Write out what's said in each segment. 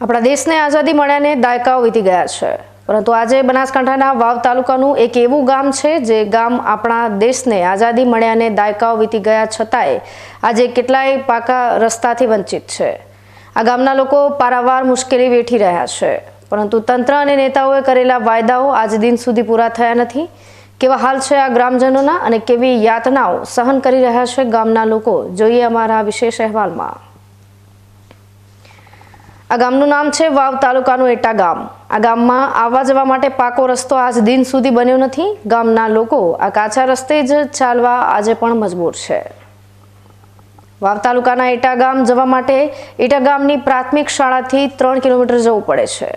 આપણા દેશને આઝાદી મળ્યાને દાયકાઓ વીતી ગયા છે. પરંતુ આજે બનાસકાંઠાના વાવ તાલુકાનું એક એવું ગામ છે જે ગામ આપણા દેશને આઝાદી મળ્યાને દાયકાઓ વીતી ગયા છતાંય આજે કેટલાય પાકા રસ્તાથી વંચિત છે. આ ગામના લોકો પારાવાર મુશ્કેલી વેઠી રહ્યા છે. પરંતુ તંત્ર અને નેતાઓએ કરેલા વાયદાઓ આજ દિન સુધી પૂરા થયા નથી. કેવા હાલ છે આ ગ્રામજનોના અને કેવી યાતનાઓ સહન કરી રહ્યા છે ગામના લોકો? જોઈએ અમારા વિશેષ અહેવાલમાં. આ ગામનું નામ છે વાવ તાલુકાનું એટા ગામ. આ ગામમાં આવવા જવા માટે પાકો રસ્તો આજ દિન સુધી બન્યો નથી. ગામના લોકો આ કાચા રસ્તે જ ચાલવા આજે પણ મજબૂર છે. વાવ તાલુકાના એટા ગામ જવા માટે એટા ગામની પ્રાથમિક શાળાથી ત્રણ કિલોમીટર જવું પડે છે.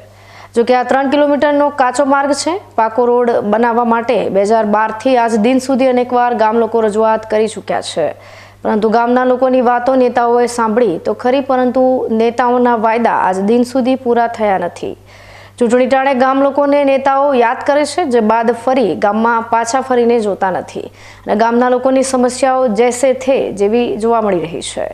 જો કે આ ત્રણ કિલોમીટરનો કાચો માર્ગ છે. પાકો રોડ બનાવવા માટે બે હજાર બારથી આજ દિન સુધી અનેકવાર ગામ લોકો રજૂઆત કરી ચૂક્યા છે. પરંતુ ગામના લોકોની વાતો નેતાઓએ સાંભળી તો ખરી, પરંતુ નેતાઓના વાયદા આજ દિન સુધી પૂરા થયા નથી. ચૂંટણી ટાણે ગામ લોકોને નેતાઓ યાદ કરે છે, જે બાદ ફરી ગામમાં પાછા ફરીને જોતા નથી. અને ગામના લોકોની સમસ્યાઓ જેસે થે જેવી જોવા મળી રહી છે.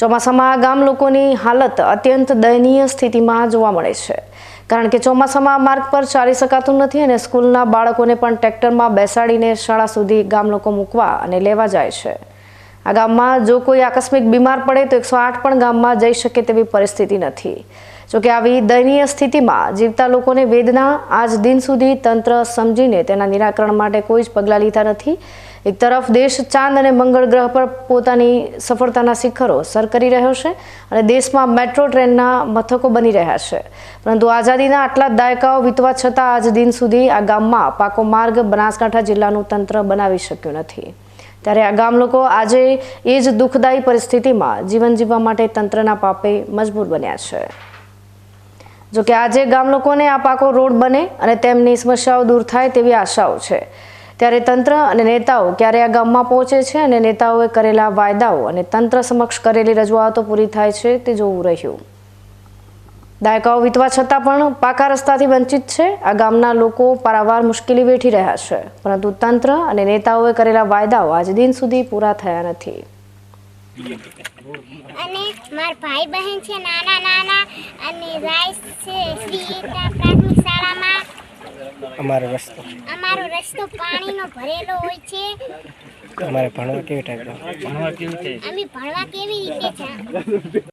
ચોમાસામાં ગામ લોકોની હાલત અત્યંત દયનીય સ્થિતિમાં જોવા મળે છે. કારણ કે ચોમાસામાં માર્ગ પર ચાલી શકાતું નથી અને સ્કૂલના બાળકોને પણ ટ્રેક્ટરમાં બેસાડીને શાળા સુધી ગામ લોકો મૂકવા અને લેવા જાય છે. આ ગામમાં જો કોઈ આકસ્મિક બીમાર પડે તો એકસો આઠ પણ ગામમાં જઈ શકે તેવી પરિસ્થિતિ નથી. જોકે આવી દયનીય સ્થિતિમાં જીવતા લોકોને વેદના આજ દિન સુધી તંત્ર સમજીને તેના નિરાકરણ માટે કોઈ જ પગલાં લીધા નથી. એક તરફ દેશ ચાંદ અને મંગળ ગ્રહ પર પોતાની સફળતાના શિખરો સર કરી રહ્યો છે અને દેશમાં મેટ્રો ટ્રેનના મથકો બની રહ્યા છે. પરંતુ આઝાદીના આટલા દાયકાઓ વીતવા છતાં આજ દિન સુધી આ ગામમાં પાકો માર્ગ બનાસકાંઠા જિલ્લાનું તંત્ર બનાવી શક્યું નથી. ત્યારે આ ગામ લોકો આજે એ જ દુઃખદાયી પરિસ્થિતિમાં જીવન જીવવા માટે તંત્રના પાપે મજબૂર બન્યા છે. જોકે આજે ગામ લોકોને આ પાકો રોડ બને અને તેમની સમસ્યાઓ દૂર થાય તેવી આશાઓ છે. ત્યારે તંત્ર અને નેતાઓ ક્યારે આ ગામમાં પહોંચે છે અને નેતાઓએ કરેલા વાયદાઓ અને તંત્ર સમક્ષ કરેલી રજૂઆતો પૂરી થાય છે તે જોવું રહ્યું. દાયકાઓ વીતવા છતાં પણ પાકા રસ્તાથી વંચિત છે. આ ગામના લોકો પારાવાર મુશ્કેલી વેઠી રહ્યા છે. પરંતુ તંત્ર અને નેતાઓએ કરેલા વાયદાઓ આજ દિન સુધી પૂરા થયા નથી. અને મારા ભાઈ બહેન છે નાના નાના અને રાઈસ છે શ્રી એકતા પ્રાથમિક શાળામાં. અમારો રસ્તો. અમારો રસ્તો પાણીનો ભરેલો હોય છે. અમારે ભણવા કેવી ટાઈપનો? અમે ભણવા કેવી રીતે જા